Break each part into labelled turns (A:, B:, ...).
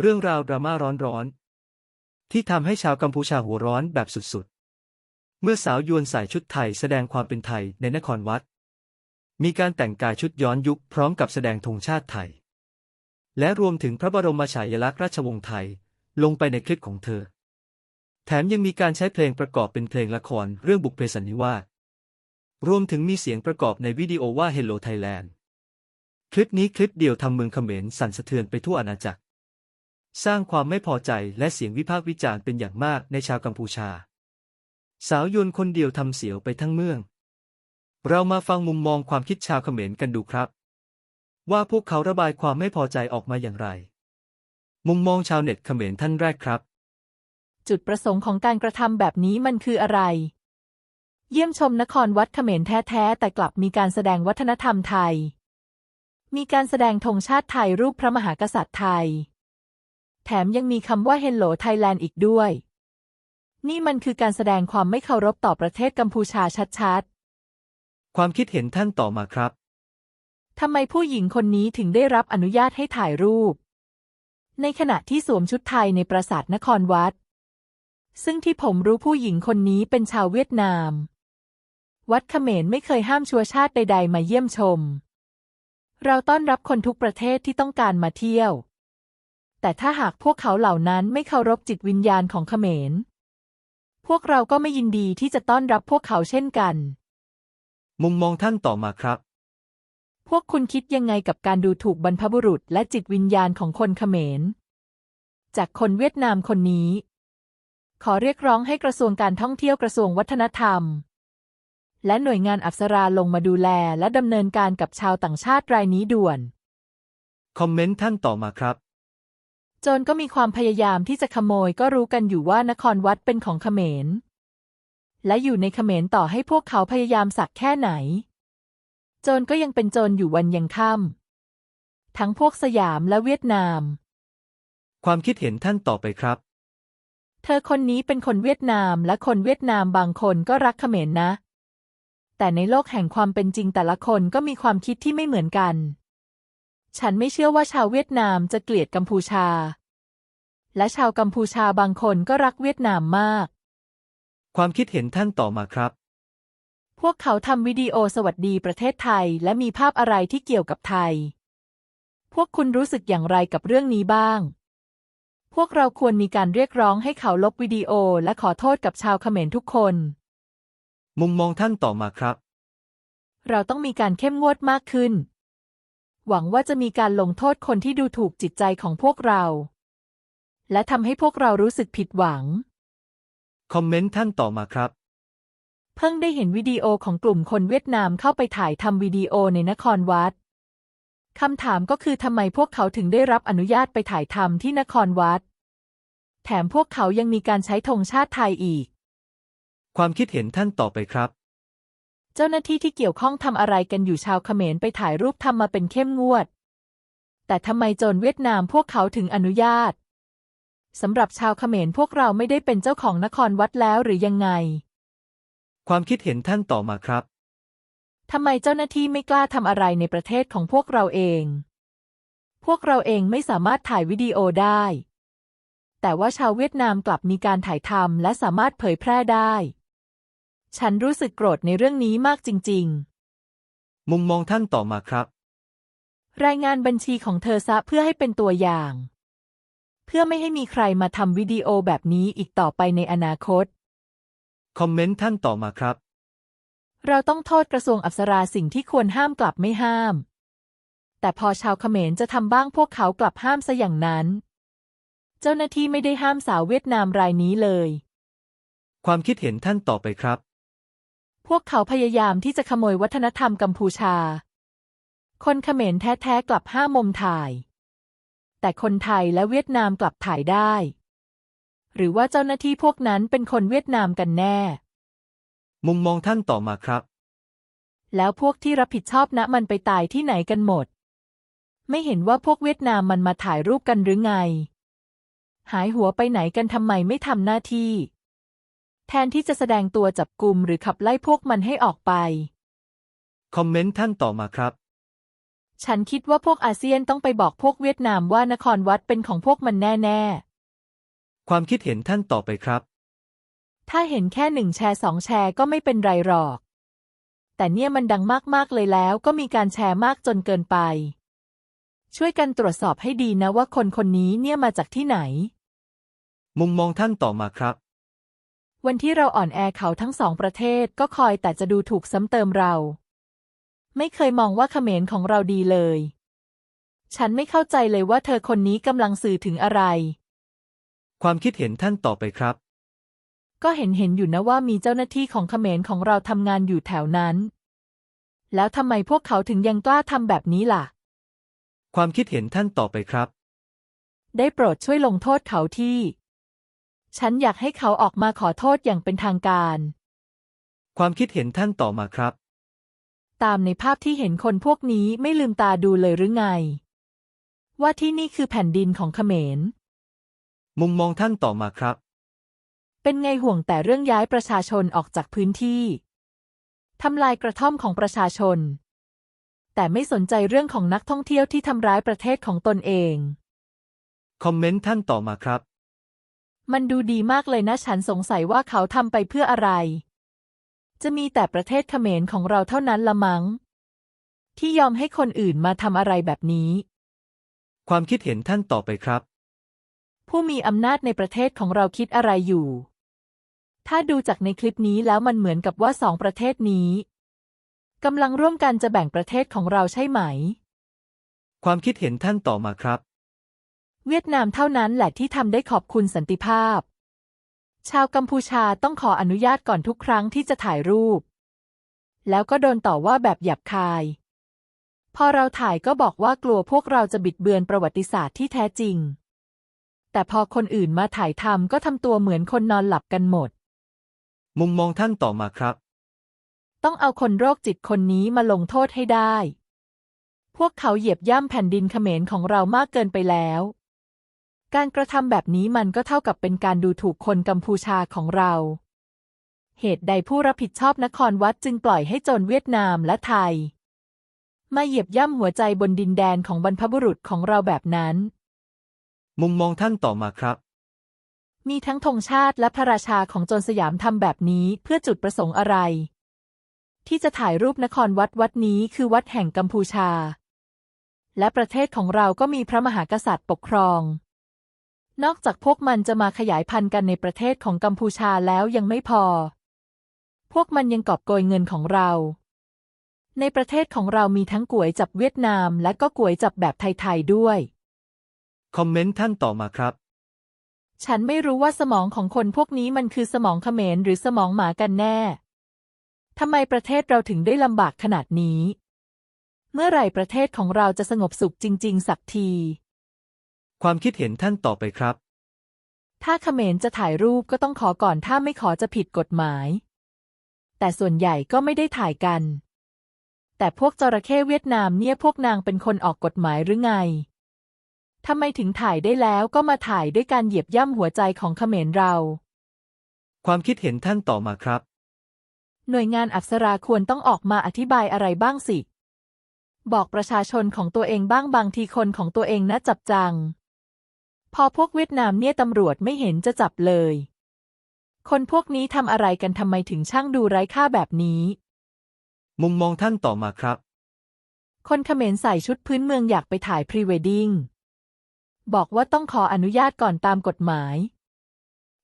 A: เรื่องราวดราม่าร้อนๆที่ทำให้ชาวกัมพูชาหัวร้อนแบบสุดๆ เมื่อสาวยวนใส่ชุดไทยแสดงความเป็นไทยในนครวัด มีการแต่งกายชุดย้อนยุคพร้อมกับแสดงธงชาติไทย และรวมถึงพระบรมฉายาลักษณ์ราชวงศ์ไทยลงไปในคลิปของเธอ แถมยังมีการใช้เพลงประกอบเป็นเพลงละครเรื่องบุกเพสันนิวาสรวมถึงมีเสียงประกอบในวิดีโอว่า Hello Thailand คลิปนี้คลิปเดียวทำเมืองเขมรสั่นสะเทือนไปทั่วอาณาจักร สร้างความไม่พอใจและเสียงวิพากษ์วิจารณ์เป็นอย่างมากในชาวกัมพูชา สาวยวนคนเดียวทำเสียวไปทั้งเมือง เรามาฟังมุมมองความคิดชาวเขมรกันดูครับ ว่าพวกเขาระบายความไม่พอใจออกมาอย่างไร มุมมองชาวเน็ตเขมรท่านแรกครับ
B: จุดประสงค์ของการกระทำแบบนี้มันคืออะไร เยี่ยมชมนครวัดเขมรแท้ๆแต่กลับมีการแสดงวัฒนธรรมไทย มีการแสดงธงชาติไทยรูปพระมหากษัตริย์ไทย แถมยังมีคำว่า Hello Thailand อีกด้วย นี่มันคือการแสดงความไม่เคารพต่อประเทศกัมพูชาชัด
A: ความคิดเห็นท่านต่อมาครับ
B: ๆทำไมผู้หญิงคนนี้ถึงได้รับอนุญาตให้ถ่ายรูป ในขณะที่สวมชุดไทยในปราสาทนครวัด ซึ่งที่ผมรู้ผู้หญิงคนนี้เป็นชาวเวียดนาม วัดเขมรไม่เคยห้ามชัวชาติใดๆมาเยี่ยมชม เราต้อนรับคนทุกประเทศที่ต้องการมาเที่ยว แต่ถ้าหากพวกเขาเหล่านั้นไม่เคารพจิตวิญญาณของเขมร พวกเราก็ไม่ยินดีที่จะต้อนรับพวกเขาเช่นกัน
A: มุมมองท่านต่อมาครับ
B: พวกคุณคิดยังไงกับการดูถูกบรรพบุรุษและจิตวิญญาณของคนเขมร จากคนเวียดนามคนนี้ ขอเรียกร้องให้กระทรวงการท่องเที่ยวกระทรวงวัฒนธรรม และหน่วยงานอักษราลงมาดูแลและดำเนินการกับชาวต่างชาติรายนี้ด่วน
A: คอมเมนต์ท่านต่อมาครับ
B: โจรก็มีความพยายามที่จะขโมยก็รู้กันอยู่ว่านครวัดเป็นของเขมร และอยู่ในเขมรต่อให้พวกเขาพยายามสักแค่ไหน โจรก็ยังเป็นโจรอยู่วันยังค่ำทั้งพวกสยามและเวียดนาม
A: ความคิดเห็นท่านต่อไปครับ
B: เธอคนนี้เป็นคนเวียดนามและคนเวียดนามบางคนก็รักเขมรนะ แต่ในโลกแห่งความเป็นจริงแต่ละคนก็มีความคิดที่ไม่เหมือนกัน ฉันไม่เชื่อว่าชาวเวียดนามจะเกลียดกัมพูชา และชาวกัมพูชาบางคนก็รักเวียดนามมาก
A: ความคิดเห็นท่านต่อมาครับ
B: พวกเขาทำวิดีโอสวัสดีประเทศไทย และมีภาพอะไรที่เกี่ยวกับไทย พวกคุณรู้สึกอย่างไรกับเรื่องนี้บ้าง พวกเราควรมีการเรียกร้องให้เขาลบวิดีโอและขอโทษกับชาวเขมรทุกคน
A: มุมมองท่านต่อมาครับ
B: เราต้องมีการเข้มงวดมากขึ้น หวังว่าจะมีการลงโทษคนที่ดูถูกจิตใจของพวกเรา และทำให้พวกเรารู้สึกผิดหวัง
A: คอมเมนต์ท่านต่อมาครับ
B: เพิ่งได้เห็นวิดีโอของกลุ่มคนเวียดนามเข้าไปถ่ายทำวิดีโอในนครวัดคำถามก็คือทำไมพวกเขาถึงได้รับอนุญาตไปถ่ายทำที่นครวัด แถมพวกเขายังมีการใช้ธงชาติไทยอีก
A: ความคิดเห็นท่านต่อไปครับ
B: เจ้าหน้าที่ที่เกี่ยวข้องทำอะไรกันอยู่ชาวเขมรไปถ่ายรูปทำมาเป็นเข้มงวด แต่ทำไมโจรเวียดนามพวกเขาถึงอนุญาตสำหรับชาวเขมรพวกเราไม่ได้เป็นเจ้าของนครวัดแล้วหรือยังไง
A: ความคิดเห็นท่านต่อมาครับ
B: ทำไมเจ้าหน้าที่ไม่กล้าทำอะไรในประเทศของพวกเราเอง พวกเราเองไม่สามารถถ่ายวิดีโอได้ แต่ว่าชาวเวียดนามกลับมีการถ่ายทำและสามารถเผยแพร่ได้ ฉันรู้สึกโกรธในเรื่องนี้มากจริง
A: มุมมองท่านต่อมาครับ
B: ๆรายงานบัญชีของเธอซะเพื่อให้เป็นตัวอย่าง เพื่อไม่ให้มีใครมาทำวิดีโอแบบนี้อีกต่อไปในอนาคต
A: คอมเมนต์ท่านต่อมาครับ
B: เราต้องโทษกระทรวงอัปสราสิ่งที่ควรห้ามกลับไม่ห้าม แต่พอชาวเขมรจะทำบ้างพวกเขากลับห้ามซะอย่างนั้น เจ้าหน้าที่ไม่ได้ห้ามสาวเวียดนามรายนี้เลย
A: ความคิดเห็นท่านต่อไปครับ
B: พวกเขาพยายามที่จะขโมยวัฒนธรรมกัมพูชา คนเขมรแท้ๆกลับห้ามมุมถ่าย แต่คนไทยและเวียดนามกลับถ่ายได้ หรือว่าเจ้าหน้าที่พวกนั้นเป็นคนเวียดนามกันแน่
A: มุมมองท่านต่อมาครับ
B: แล้วพวกที่รับผิดชอบนะมันไปตายที่ไหนกันหมด ไม่เห็นว่าพวกเวียดนามมันมาถ่ายรูปกันหรือไง หายหัวไปไหนกันทำไมไม่ทำหน้าที่ แทนที่จะแสดงตัวจับกลุ่มหรือขับไล่พวกมันให้ออกไป
A: คอมเมนต์ท่านต่อมาครับ
B: ฉันคิดว่าพวกอาเซียนต้องไปบอกพวกเวียดนามว่านครวัดเป็นของพวกมันแน่
A: ความคิดเห็นท่านต่อไปครับ
B: ๆ ถ้าเห็นแค่หนึ่งแชร์สองแชร์ก็ไม่เป็นไรหรอก แต่เนี่ยมันดังมากๆเลยแล้วก็มีการแชร์มากจนเกินไป ช่วยกันตรวจสอบให้ดีนะว่าคนคนนี้เนี่ยมาจากที่ไหน
A: มุมมองท่านต่อมาครับ
B: วันที่เราอ่อนแอเขาทั้งสองประเทศก็คอยแต่จะดูถูกซ้ำเติมเรา ไม่เคยมองว่าเขมรของเราดีเลย ฉันไม่เข้าใจเลยว่าเธอคนนี้กำลังสื่อถึงอะไร
A: ความคิดเห็นท่านต่อไปครับ
B: ก็เห็นเห็นอยู่นะว่ามีเจ้าหน้าที่ของเขมรของเราทำงานอยู่แถวนั้น แล้วทำไมพวกเขาถึงยังกล้าทำแบบนี้ล่ะ
A: ความคิดเห็นท่านต่อไปครับ
B: ได้โปรดช่วยลงโทษเขาที่ ฉันอยากให้เขาออกมาขอโทษอย่างเป็นทางการ
A: ความคิดเห็นท่านต่อมาครับ
B: ตามในภาพที่เห็นคนพวกนี้ไม่ลืมตาดูเลยหรือไง ว่าที่นี่คือแผ่นดินของเขมร
A: มุมมองท่านต่อมาครับ
B: เป็นไงห่วงแต่เรื่องย้ายประชาชนออกจากพื้นที่ทำลายกระท่อมของประชาชน แต่ไม่สนใจเรื่องของนักท่องเที่ยวที่ทำร้ายประเทศของตนเอง
A: คอมเมนต์ท่านต่อมาครับ
B: มันดูดีมากเลยนะฉันสงสัยว่าเขาทำไปเพื่ออะไร จะมีแต่ประเทศเขมรของเราเท่านั้นละมัง้ง ที่ยอมให้คนอื่นมาทำอะไรแบบนี้
A: ความคิดเห็นท่านต่อไปครับ
B: ผู้มีอำนาจในประเทศของเราคิดอะไรอยู่ ถ้าดูจากในคลิปนี้แล้วมันเหมือนกับว่าสองประเทศนี้กำลังร่วมกันจะแบ่งประเทศของเราใช่ไหม
A: ความคิดเห็นท่านต่อมาครับ
B: เวียดนามเท่านั้นแหละที่ทำได้ขอบคุณสันติภาพ ชาวกัมพูชาต้องขออนุญาตก่อนทุกครั้งที่จะถ่ายรูป แล้วก็โดนต่อว่าแบบหยาบคาย พอเราถ่ายก็บอกว่ากลัวพวกเราจะบิดเบือนประวัติศาสตร์ที่แท้จริง แต่พอคนอื่นมาถ่ายทำก็ทำตัวเหมือนคนนอนหลับกันหมด
A: มุมมองท่านต่อมาครับ
B: ต้องเอาคนโรคจิตคนนี้มาลงโทษให้ได้ พวกเขาเหยียบย่ำแผ่นดินเขมรของเรามากเกินไปแล้ว การกระทำแบบนี้มันก็เท่ากับเป็นการดูถูกคนกัมพูชาของเรา เหตุใดผู้รับผิดชอบนครวัดจึงปล่อยให้โจรเวียดนามและไทย มาเหยียบย่ำหัวใจบนดินแดนของบรรพบุรุษของเราแบบนั้น
A: มุมมองท่านต่อมาครับ
B: มีทั้งธงชาติและพระราชาของโจรสยามทำแบบนี้เพื่อจุดประสงค์อะไร ที่จะถ่ายรูปนครวัดวัดนี้คือวัดแห่งกัมพูชา และประเทศของเราก็มีพระมหากษัตริย์ปกครอง นอกจากพวกมันจะมาขยายพันธุ์กันในประเทศของกัมพูชาแล้วยังไม่พอ พวกมันยังกอบโกยเงินของเรา ในประเทศของเรามีทั้งก๋วยจับเวียดนาม และก็ก๋วยจับแบบไทยๆด้วย
A: คอมเมนต์ท่านต่อมาครับ
B: ฉันไม่รู้ว่าสมองของคนพวกนี้มันคือสมองเขมรหรือสมองหมากันแน่ ทำไมประเทศเราถึงได้ลำบากขนาดนี้ เมื่อไหร่ประเทศของเราจะสงบสุขจริง ๆ สักที
A: ความคิดเห็นท่านต่อไปครับ
B: ถ้าเขมรจะถ่ายรูปก็ต้องขอก่อนถ้าไม่ขอจะผิดกฎหมาย แต่ส่วนใหญ่ก็ไม่ได้ถ่ายกัน แต่พวกจระเข้เวียดนามเนี่ยพวกนางเป็นคนออกกฎหมายหรือไงทำไมถึงถ่ายได้แล้วก็มาถ่ายด้วยการเหยียบย่ำหัวใจของเขมรเรา
A: ความคิดเห็นท่านต่อมาครับ
B: หน่วยงานอักษราควรต้องออกมาอธิบายอะไรบ้างสิ บอกประชาชนของตัวเองบ้างบางทีคนของตัวเองนะจับจัง พอพวกเวียดนามเนี่ยตำรวจไม่เห็นจะจับเลย คนพวกนี้ทำอะไรกันทำไมถึงช่างดูไร้ค่าแบบนี้
A: มุมมองท่านต่อมาครับ
B: คนเขมรใส่ชุดพื้นเมืองอยากไปถ่ายพรีเวดดิ้ง บอกว่าต้องขออนุญาตก่อนตามกฎหมาย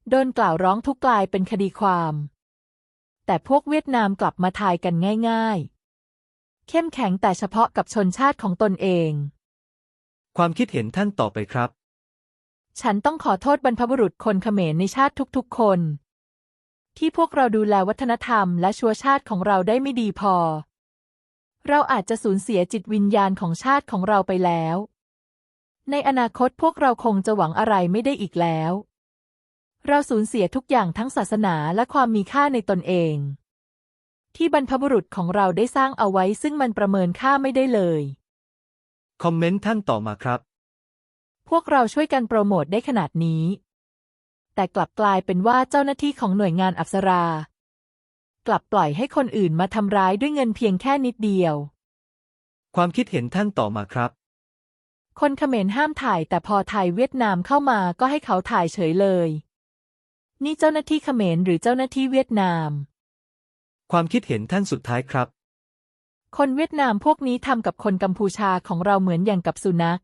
B: โดนกล่าวร้องทุกข์กลายเป็นคดีความ แต่พวกเวียดนามกลับมาถ่ายกันง่าย ๆ เข้มแข็งแต่เฉพาะกับชนชาติของตนเอง
A: ความคิดเห็นท่านต่อไปครับ
B: ฉันต้องขอโทษบรรพบุรุษคนเขมรในชาติทุกๆคน ที่พวกเราดูแลวัฒนธรรมและชัวชาติของเราได้ไม่ดีพอ เราอาจจะสูญเสียจิตวิญญาณของชาติของเราไปแล้ว ในอนาคตพวกเราคงจะหวังอะไรไม่ได้อีกแล้ว เราสูญเสียทุกอย่างทั้งศาสนาและความมีค่าในตนเอง ที่บรรพบุรุษของเราได้สร้างเอาไว้ซึ่งมันประเมินค่าไม่ได้เลย
A: คอมเมนต์ท่านต่อมาครับ
B: พวกเราช่วยกันโปรโมทได้ขนาดนี้ แต่กลับกลายเป็นว่าเจ้าหน้าที่ของหน่วยงานอัปสรา กลับปล่อยให้คนอื่นมาทำร้ายด้วยเงินเพียงแค่นิดเดียว
A: ความคิดเห็นท่านต่อมาครับ
B: คนเขมรห้ามถ่ายแต่พอไทยเวียดนามเข้ามาก็ให้เขาถ่ายเฉยเลย นี่เจ้าหน้าที่เขมรหรือเจ้าหน้าที่เวียดนาม
A: ความคิดเห็นท่านสุดท้ายครับ
B: คนเวียดนามพวกนี้ทำกับคนกัมพูชาของเราเหมือนอย่างกับสุนัข